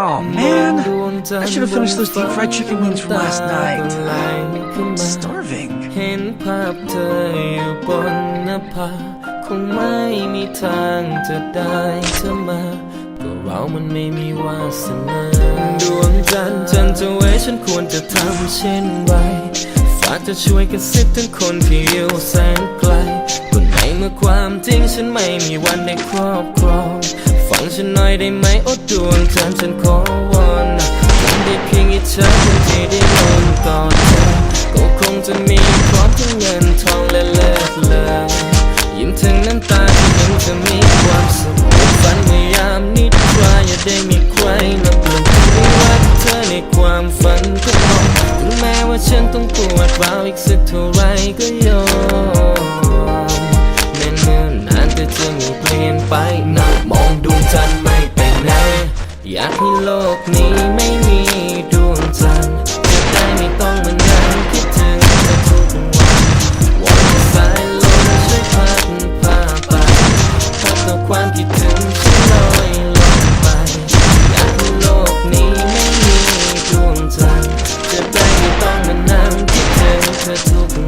Oh man, I should have finished those deep fried chicken wings from last night. I'm starving. เห็นภาพเธออยู่บนหน้าผาคงไม่มีทางจะได้เธอมาก็เรามันไม่มีวาสนาดวงจันทร์จันทร์จะไว้ฉันควรจะทำเช่นไรฝากจะช่วยกันซิบถึงคนที่อยู่แสนไกลก็ในเมื่อความจริงฉันไม่มีวันได้ครอบครอง ฉันหน่อยได้ไหมโอ้ดวงจันทร์ฉันขอวอนนะฉันได้เพียงอิจฉาคนที่ได้ลงกอดเธอก็คงจะมีพร้อมทั้งเงินทองและเลิศเลยยิ้มถึงน้ำตาที่ยังจะมีความสุขฝันพยายามนิดกว่าอย่าได้มีใครนับหนึ่งไม่รักเธอในความฝันก็พอถึงแม้ว่าฉันต้องปวดร้าวอีกสักเท่าไรก็ยอมแม้เนิ่นนานแต่จะไม่เปลี่ยนไปนะ งดวงจันทร์ไม่ไปไหน อยากให้โลกนี้ไม่มีดวงจันทร์จะได้ไม่ต้องมานั่งคิดถึงเธอทุกวันวันสายลมช่วยพัดพาไปพัดเอาความคิดถึงฉันลอยลงไป อยากให้โลกนี้ไม่มีดวงจันทร์จะได้ไม่ต้องมานั่งคิดถึงเธอทุกวัน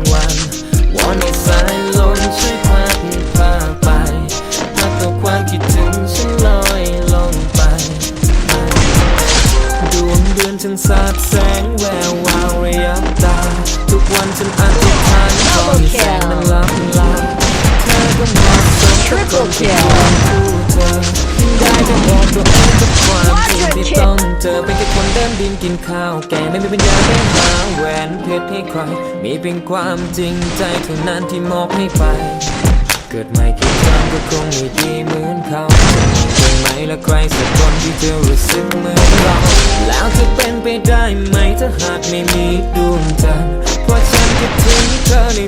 คิดถึงฉันลอยลงไปดวงเดือนฉันสาดแสงแวววาวระยะตา ทุกวันฉันอธิษฐานขอให้แสงนั้นลับลาเธอก็มาสมกับคนที่ควรคู่เธอได้แต่บอกตัวเองกับความจริงที่ต้องเจอเป็นแค่คนเดินดินกินข้าวแกไม่มีปัญญาไปหาแหวนเพชรให้ใคร มีเพียงความจริงใจเท่านั้นที่มอบให้ไป เกิดใหม่กี่ครั้งก็คง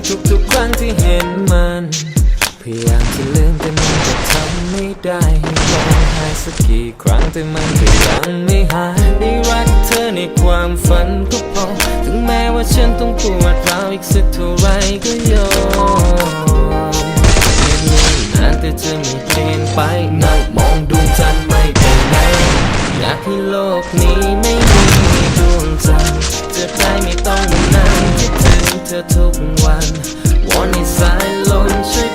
ทุกๆครั้งที่เห็นมัน พยายามจะลืมแต่มันก็ทำไม่ได้ร้องไห้สักกี่ครั้งแต่มันก็ยังไม่หายได้รักเธอในความฝันทุก็พอถึงแม้ว่าฉันต้องปวดร้าวอีกสักเท่าไรก็ยอมเยังมนานแต่จะไม่เปลี่ยนไปนั่งมองดวงจันทร์ไม่ไปไหนอยากให้โลกนี้ไม่มี เธอทุกวันวอนให้สายลมช่วย